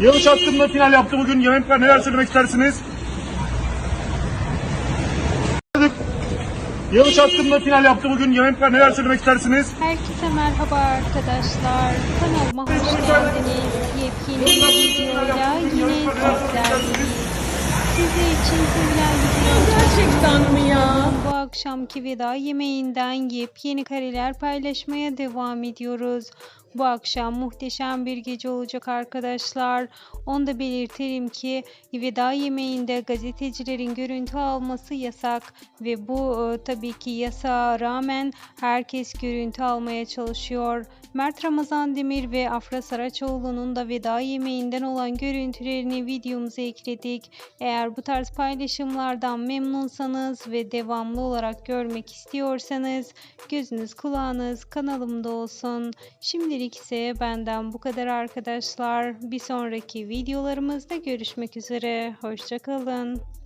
Yarış hakkında final yaptı bugün. Yönetmen neler söylemek istersiniz? Yarış hakkında final yaptı bugün. Yönetmen neler söylemek istersiniz? Herkese merhaba arkadaşlar. Kanalıma hoş geldiniz. Yepyeni bir videoyla yine sizlerleyiz. Sizler için sevilen videolar Gerçekten mi ya? bu akşamki veda yemeğinden yepyeni kareler paylaşmaya devam ediyoruz. Bu akşam muhteşem bir gece olacak arkadaşlar. Onu da belirtelim ki veda yemeğinde gazetecilerin görüntü alması yasak ve bu e, tabii ki yasağa rağmen herkes görüntü almaya çalışıyor. Mert Ramazan Demir ve Afra Saraçoğlu'nun da veda yemeğinden olan görüntülerini videomuza ekledik. Eğer bu tarz paylaşımlardan memnunsanız ve devamlı olarak görmek istiyorsanız gözünüz kulağınız kanalımda olsun. Şimdilik ise benden bu kadar arkadaşlar. Bir sonraki videolarımızda görüşmek üzere. Hoşçakalın.